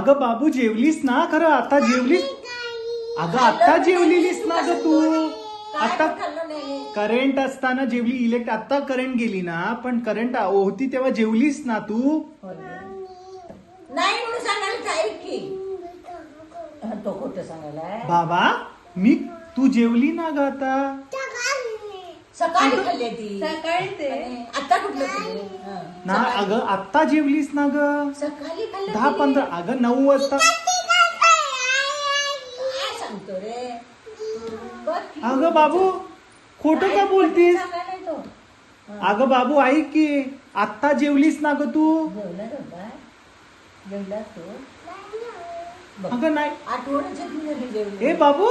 अगं बाबू जेवलीस ना? खरं आता जेवलीस? अगं आता जेवलेलीस ना ग तू? आता करंट असताना जेवली इलेक्ट आता करंट गेली ना पण करंट होती तेव्हा जेवलीस ना तू? नाही म्हणून सांगायला की. तो खोटं सांगायला बाबा मी तू जेवली ना ग आता? सकाळी खाल्ली ती. सकाळी ते. आणि आता कुठलं ना अगं आता जेवलीस ना ग? सकाळी खाल्लं दहा तिने. पंधरा अगं नऊ वाजता. काय सांगतो रे? बघ. अगं बाबू खोटं का बोलतीस? तो. अगं बाबू ऐक की आत्ता जेवलीस ना ग तू? जेवला बाबा जेवला तो? बघ. अगं नाही. आठवणच येत नाही रे जेवली. ए बाबू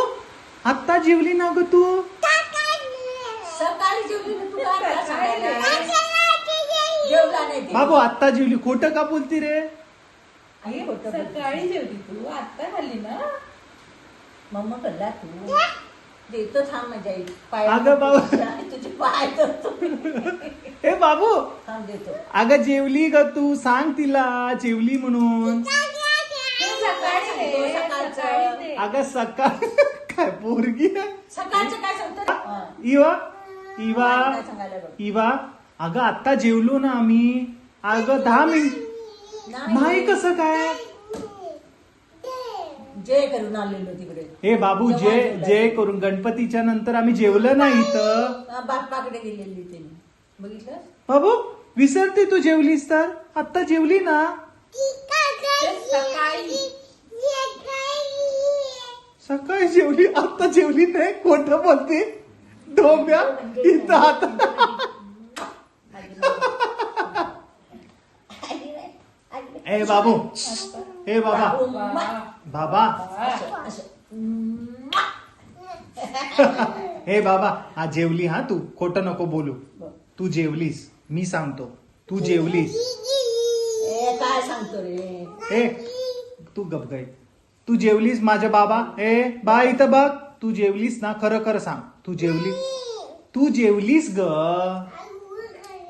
आत्ता जेवली ना ग तू? सकाळी जेवली ना तू काय आता सांगायला जेवला नाही ते. बाबू आत्ता जेवली खोटं का बोलती रे आई होतं बघ. सकाळी जेवली तू आता खाल्ली ना मम्मा कल्ला तू देतो थांब माझ्या आई पाय अगं बाबा. तुझे पाय धरतो ए बाबू थांब देतो अगं जेवली ग तू सांग तिला जेवली म्हणून ते सकाळी सकाळचं. सकाळी ते. अगं सकाळ काय पोरगी आहे? सकाळचं काय सांगतो रे? हा. इवा इवा इवा अगं आता जेवलो ना आम्ही. अगं दहा मिनिट नाही. कसं काय? जय करून आलेलो तिकडे. हे बाबू जे. जे करून. गणपतीच्या नंतर आम्ही जेवलं नाही हा, बाप्पाकडे गेलेली त्यांनी बघितलं बाबू विसरते तू जेवलीस तर? आता जेवली ना? ते सकाळी. सकाळी जेवली आता जेवली नाही खोटं बोलते. डोंब्या इथं आता ए बाबू. ए बाबा. बाबा. हे बाबा हा जेवली हा तू? खोटं नको बोलू. तू जेवलीस. मी सांगतो. तू जेवलीस. ए काय सांगतो रे? ए तू गप गाई. तू जेवलीस माझ्या बाबा? ए बा इथं बघ. तू जेवलीस ना खरं खरं सांग. तू जेवली? तू जेवलीस ग.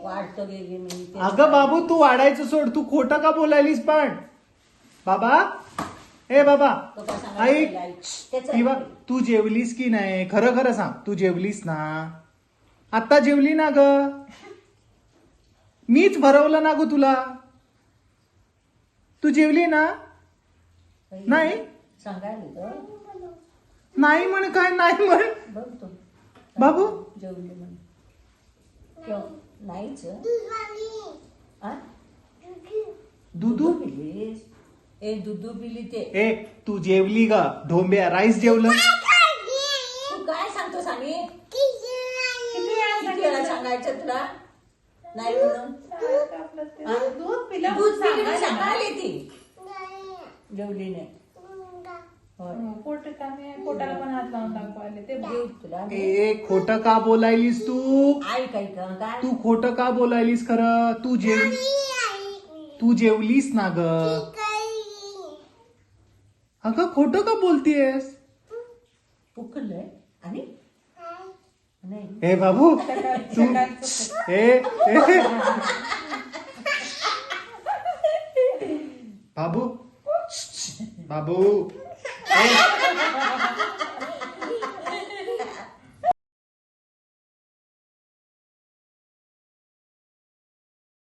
वाढतो गे गे मी ते. अगं बाबू तू वाढायचं सोड. तू खोटं का बोलायलीस पण? बाबा? ए बाबा तो काय सांगायला ऐक. लागला. त्याचं किंवा. तू जेवलीस की नाही? खरं खरं सांग. तू जेवलीस ना? आता जेवली ना ग. मीच भरवलं ना ग तुला. तू जेवली ना? नाही. सांगायला नाही म्हण काय नाही म्हण. बघ तो बाबू? जेवले म्हण. किंवा नाहीच. हा? दुधू. पिलीस? ए दुधू पिली ते. ए तू जेवली ग. ढोंब्या राईस जेवलं? तू काय सांगतो किती वेळा सांगितलं? सांगायचं तुला? नाही म्हणून आपलं ते हा? दूध पिलं दूध पिली सांगायला. सांगायला ती जेवली नाही होय. हं, पोट कामे पोटाला पण हात लावून दाखवायला ते देऊ तुला मी. ए खोटं का बोलायलीस तू? ऐक ऐक हं, काय? तू खोटं का बोलायलीस खरं? तू जेव तू जेवलीस ना ग. अगं खोटं का बोलतीयस उकळलंय. आणि? नाही. ए बाबू तू ए. बाबू बाबू. ए